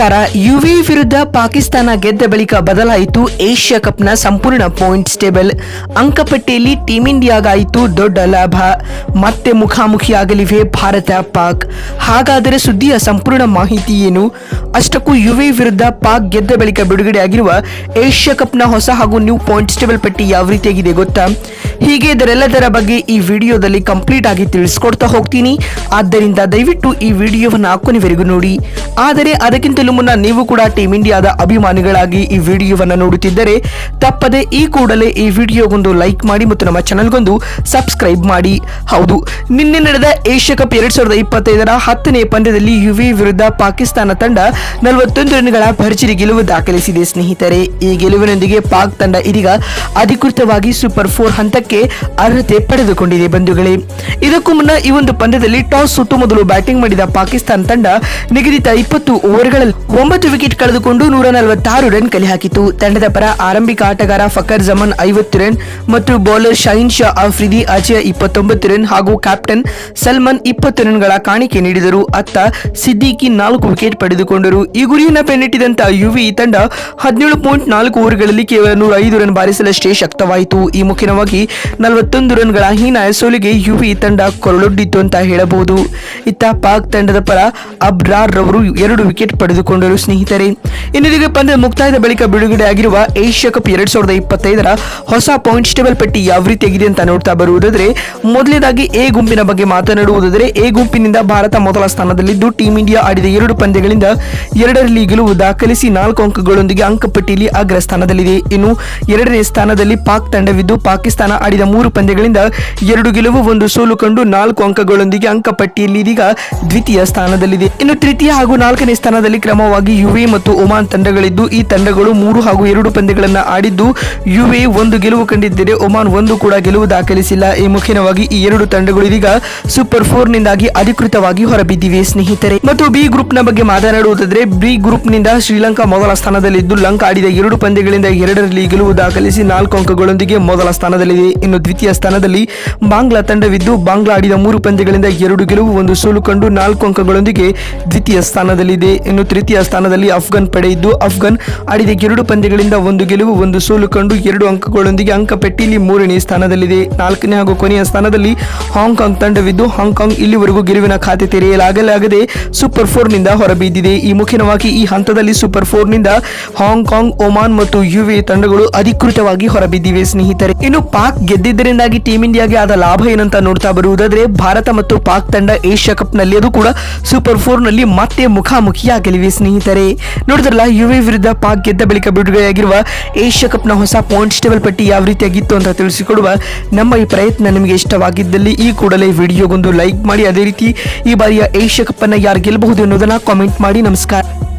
ಕಾರ ಯುವಿ ವಿರುದ್ಧ ಪಾಕಿಸ್ತಾನ ಗೆದ್ದ ಬಳಿಕ ಬದಲಾಯಿತು ಏಷ್ಯಾ ಕಪ್ನ ಸಂಪೂರ್ಣ ಪಾಯಿಂಟ್ಸ್ ಟೇಬಲ್ ಅಂಕಪಟ್ಟಿಯಲ್ಲಿ ಟೀಂ ಇಂಡಿಯಾಗಾಯಿತು ದೊಡ್ಡ ಲಾಭ. ಮತ್ತೆ ಮುಖಾಮುಖಿಯಾಗಲಿವೆ ಭಾರತ ಪಾಕ್. ಹಾಗಾದರೆ ಸುದ್ದಿಯ ಸಂಪೂರ್ಣ ಮಾಹಿತಿ ಏನು? ಅಷ್ಟಕ್ಕೂ ಯುವಿ ವಿರುದ್ಧ ಪಾಕ್ ಗೆದ್ದ ಬಳಿಕ ಬಿಡುಗಡೆಯಾಗಿರುವ ಏಷ್ಯಾ ಕಪ್ನ ಹೊಸ ಹಾಗೂ ನ್ಯೂ ಪಾಯಿಂಟ್ಸ್ ಟೇಬಲ್ ಪಟ್ಟಿ ಯಾವ ರೀತಿಯಾಗಿದೆ ಗೊತ್ತಾ? ಹೀಗೆ ಇದರೆಲ್ಲದರ ಬಗ್ಗೆ ಈ ವಿಡಿಯೋದಲ್ಲಿ ಕಂಪ್ಲೀಟ್ ಆಗಿ ತಿಳಿಸ್ಕೊಡ್ತಾ ಹೋಗ್ತೀನಿ. ಆದ್ದರಿಂದ ದಯವಿಟ್ಟು ಈ ವಿಡಿಯೋವನ್ನು ಕೊನೆವರೆಗೂ ನೋಡಿ. ಆದರೆ ಅದಕ್ಕಿಂತಲೂ ಮುನ್ನ ನೀವು ಕೂಡ ಟೀಮ್ ಇಂಡಿಯಾದ ಅಭಿಮಾನಿಗಳಾಗಿ ಈ ವಿಡಿಯೋವನ್ನು ನೋಡುತ್ತಿದ್ದರೆ ತಪ್ಪದೆ ಈ ಕೂಡಲೇ ಈ ವಿಡಿಯೋಗೊಂದು ಲೈಕ್ ಮಾಡಿ ಮತ್ತು ನಮ್ಮ ಚಾನಲ್ಗೊಂದು ಸಬ್ಸ್ಕ್ರೈಬ್ ಮಾಡಿ. ಹೌದು, ನಿನ್ನೆ ನಡೆದ ಏಷ್ಯಾ ಕಪ್ ಎರಡ್ ಸಾವಿರದ ಇಪ್ಪತ್ತೈದರ ಹತ್ತನೇ ಪಂದ್ಯದಲ್ಲಿ ಯುವಿ ವಿರುದ್ಧ ಪಾಕಿಸ್ತಾನ ತಂಡ ನಲವತ್ತೊಂದು ರನ್ಗಳ ಭರ್ಜರಿ ಗೆಲುವು ದಾಖಲಿಸಿದೆ ಸ್ನೇಹಿತರೆ. ಈ ಗೆಲುವಿನೊಂದಿಗೆ ಪಾಕ್ ತಂಡ ಇದೀಗ ಅಧಿಕೃತವಾಗಿ ಸೂಪರ್ ಫೋರ್ ಹಂತಕ್ಕೆ ಅರ್ಹತೆ ಪಡೆದುಕೊಂಡಿದೆ ಬಂಧುಗಳೇ. ಇದಕ್ಕೂ ಮುನ್ನ ಈ ಒಂದು ಪಂದ್ಯದಲ್ಲಿ ಟಾಸ್ ಸುಟ್ಟು ಮೊದಲು ಬ್ಯಾಟಿಂಗ್ ಮಾಡಿದ ಪಾಕಿಸ್ತಾನ ತಂಡ ನಿಗದಿತ ಇಪ್ಪತ್ತು ಓವರ್ಗಳಲ್ಲಿ ಒಂಬತ್ತು ವಿಕೆಟ್ ಕಳೆದುಕೊಂಡು ನೂರ ನಲವತ್ತಾರು ರನ್ ಕಲೆ ಹಾಕಿತು ತಂಡದ ಪರ ಆರಂಭಿಕ ಆಟಗಾರ ಫಕರ್ ಜಮನ್ ಐವತ್ತು ರನ್ ಮತ್ತು ಬೌಲರ್ ಶಹೀನ್ ಶಾ ಆಫ್ರಿದಿ ಅಜಯ ಇಪ್ಪತ್ತೊಂಬತ್ತು ರನ್ ಹಾಗೂ ಕ್ಯಾಪ್ಟನ್ ಸಲ್ಮಾನ್ ಇಪ್ಪತ್ತು ರನ್ಗಳ ಕಾಣಿಕೆ ನೀಡಿದರು. ಅತ್ತ ಸಿದ್ದಿಕಿ ನಾಲ್ಕು ವಿಕೆಟ್ ಪಡೆದುಕೊಂಡರು. ಈ ಗುರಿಯನ್ನ ಬೆನ್ನಟ್ಟಿದಂತ ಯುವಿ ತಂಡ ಹದಿನೇಳು ಪಾಯಿಂಟ್ ನಾಲ್ಕು ಓವರ್ಗಳಲ್ಲಿ ಕೇವಲ ನೂರ ಐದು ರನ್ ಬಾರಿಸಲಷ್ಟೇ ಶಕ್ತವಾಯಿತು. ಈ ಮುಖಿನವಾಗಿ ನಲವತ್ತೊಂದು ರನ್ಗಳ ಹೀನಾಯ ಸೋಲಿಗೆ ಯುವಿ ತಂಡ ಕೊರಳೊಡ್ಡಿತ್ತು ಅಂತ ಹೇಳಬಹುದು. ಇತ್ತ ಪಾಕ್ ತಂಡದ ಪರ ಅಬ್ರಾರ್ ರವರು ಎರಡು ವಿಕೆಟ್ ಪಡೆದುಕೊಂಡರು ಸ್ನೇಹಿತರೆ. ಇನ್ನೊಂದಿಗೆ ಪಂದ್ಯ ಮುಕ್ತಾಯದ ಬಳಿಕ ಬಿಡುಗಡೆಯಾಗಿರುವ ಏಷ್ಯಾ ಕಪ್ ಎರಡ್ ಸಾವಿರದ ಇಪ್ಪತ್ತೈದರ ಹೊಸ ಪಾಯಿಂಟ್ಸ್ ಟೇಬಲ್ ಪಟ್ಟಿ ಯಾವ ರೀತಿಯಾಗಿದೆ ಅಂತ ನೋಡ್ತಾ ಬರುವುದಾದ್ರೆ, ಮೊದಲನೇದಾಗಿ ಎ ಗುಂಪಿನ ಬಗ್ಗೆ ಮಾತನಾಡುವುದಾದರೆ, ಎ ಗುಂಪಿನಿಂದ ಭಾರತ ಮೊದಲ ಸ್ಥಾನದಲ್ಲಿದ್ದು ಟೀಂ ಇಂಡಿಯಾ ಆಡಿದ ಎರಡು ಪಂದ್ಯಗಳಿಂದ ಎರಡರಲ್ಲಿ ಗೆಲುವು ದಾಖಲಿಸಿ ನಾಲ್ಕು ಅಂಕಗಳೊಂದಿಗೆ ಅಂಕಪಟ್ಟಿಯಲ್ಲಿ ಅಗ್ರ ಸ್ಥಾನದಲ್ಲಿದೆ. ಇನ್ನು ಎರಡನೇ ಸ್ಥಾನದಲ್ಲಿ ಪಾಕ್ ತಂಡವಿದ್ದು ಪಾಕಿಸ್ತಾನ ಆಡಿದ ಮೂರು ಪಂದ್ಯಗಳಿಂದ ಎರಡು ಗೆಲುವು, ಒಂದು ಸೋಲು ಕಂಡು ನಾಲ್ಕು ಅಂಕಗಳೊಂದಿಗೆ ಅಂಕಪಟ್ಟಿಯಲ್ಲಿ ಇದೀಗ ದ್ವಿತೀಯ ಸ್ಥಾನದಲ್ಲಿದೆ. ಇನ್ನು ತೃತೀಯ ಹಾಗೂ ನಾಲ್ಕನೇ ಸ್ಥಾನದಲ್ಲಿ ಕ್ರಮವಾಗಿ ಯುಎ ಮತ್ತು ಒಮಾನ್ ತಂಡಗಳಿದ್ದು, ಈ ತಂಡಗಳು ಮೂರು ಹಾಗೂ ಎರಡು ಪಂದ್ಯಗಳನ್ನು ಆಡಿದ್ದು ಯುಎ ಒಂದು ಗೆಲುವು ಕಂಡಿದ್ದರೆ ಒಮಾನ್ ಒಂದು ಕೂಡ ಗೆಲುವು ದಾಖಲಿಸಿಲ್ಲ. ಈ ಮುಖ್ಯವಾಗಿ ಈ ಎರಡು ತಂಡಗಳು ಇದೀಗ ಸೂಪರ್ ಫೋರ್ ನಿಂದಾಗಿ ಅಧಿಕೃತವಾಗಿ ಹೊರಬಿದ್ದಿವೆ, ಸ್ನೇಹಿತರೆ. ಮತ್ತು ಬಿ ಗ್ರೂಪ್ನ ಬಗ್ಗೆ ಮಾತನಾಡುವುದಾದರೆ, ಬಿ ಗ್ರೂಪ್ನಿಂದ ಶ್ರೀಲಂಕಾ ಮೊದಲ ಸ್ಥಾನದಲ್ಲಿದ್ದು, ಲಂಕಾ ಆಡಿದ ಎರಡು ಪಂದ್ಯಗಳಿಂದ ಎರಡರಲ್ಲಿ ಗೆಲುವು ದಾಖಲಿಸಿ ನಾಲ್ಕು ಅಂಕಗಳೊಂದಿಗೆ ಮೊದಲ ಸ್ಥಾನದಲ್ಲಿದೆ. ಇನ್ನು ದ್ವಿತೀಯ ಸ್ಥಾನದಲ್ಲಿ ಬಾಂಗ್ಲಾ ತಂಡವಿದ್ದು ಬಾಂಗ್ಲಾ ಆಡಿದ ಮೂರು ಪಂದ್ಯಗಳಿಂದ ಎರಡು ಗೆಲುವು, ಒಂದು ಸೋಲು ಕಂಡು ನಾಲ್ಕು ಅಂಕಗಳೊಂದಿಗೆ ದ್ವಿತೀಯ ಸ್ಥಾನದಲ್ಲಿದೆ. ಇನ್ನು ತೃತೀಯ ಸ್ಥಾನದಲ್ಲಿ ಅಫ್ಘಾನ್ ಪಡೆ ಇದ್ದು, ಅಫ್ಘಾನ್ ಆಡಿದ ಎರಡು ಪಂದ್ಯಗಳಿಂದ ಒಂದು ಗೆಲುವು, ಒಂದು ಸೋಲು ಕಂಡು ಎರಡು ಅಂಕಗಳೊಂದಿಗೆ ಅಂಕಪಟ್ಟಿಯಲ್ಲಿ ಮೂರನೇ ಸ್ಥಾನದಲ್ಲಿದೆ. ನಾಲ್ಕನೇ ಹಾಗೂ ಕೊನೆಯ ಸ್ಥಾನದಲ್ಲಿ ಹಾಂಗ್ಕಾಂಗ್ ತಂಡವಿದ್ದು, ಹಾಂಗ್ಕಾಂಗ್ ಇಲ್ಲಿವರೆಗೂ ಗೆಲುವಿನ ಖಾತೆ ತೆರೆಯಲಾಗಲಾಗದೆ ಸೂಪರ್ ಫೋರ್ನಿಂದ ಹೊರಬಿದ್ದಿದೆ. ಈ ಮುಖ್ಯವಾಗಿ ಈ ಹಂತದಲ್ಲಿ ಸೂಪರ್ ಫೋರ್ನಿಂದ ಹಾಂಗ್ಕಾಂಗ್, ಒಮಾನ್ ಮತ್ತು ಯುಎ ತಂಡಗಳು ಅಧಿಕೃತವಾಗಿ ಹೊರಬಿದ್ದಿವೆ. ಸ್ನೇಹಿತರೆ, ಇನ್ನು ಪಾಕ್ ಗೆದ್ದಿದ್ದರಿಂದಾಗಿ ಟೀಮ್ ಇಂಡಿಯಾಗೆ ಆದ ಲಾಭ ಏನಂತ ನೋಡ್ತಾ ಬರುವುದಾದ್ರೆ, ಭಾರತ ಮತ್ತು ಪಾಕ್ ತಂಡ ಏಷ್ಯಾ ಕಪ್ನಲ್ಲಿ ಅದು ಕೂಡ ಸೂಪರ್ ಫೋರ್ನಲ್ಲಿ ಮತ್ತೆ ಮುಖಾಮುಖಿಯಾಗಲಿವೆ ಸ್ನೇಹಿತರೆ. ನೋಡಿದ್ರಲ್ಲ ಯುಎ ವಿರುದ್ಧ ಪಾಕ್ ಗೆದ್ದ ಬಳಿಕ ಬಿಡುಗಡೆಯಾಗಿರುವ ಏಷ್ಯಾ ಕಪ್ನ ಹೊಸ ಪಾಯಿಂಟ್ಸ್ ಟೇಬಲ್ ಪಟ್ಟಿ ಯಾವ ರೀತಿಯಾಗಿತ್ತು ಅಂತ ತಿಳಿಸಿಕೊಡುವ ನಮ್ಮ ಈ ಪ್ರಯತ್ನ ನಿಮಗೆ ಇಷ್ಟವಾಗಿದ್ದಲ್ಲಿ ಈ ಕೂಡಲೇ ವಿಡಿಯೋಗೊಂದು ಲೈಕ್ ಮಾಡಿ. ಅದೇ ರೀತಿ ಈ ಬಾರಿಯ ಏಷ್ಯಾ ಕಪ್ ಅನ್ನ ಯಾರು ಗೆಲ್ಲಬಹುದು ಅನ್ನೋದನ್ನ ಕಾಮೆಂಟ್ ಮಾಡಿ. ನಮಸ್ಕಾರ.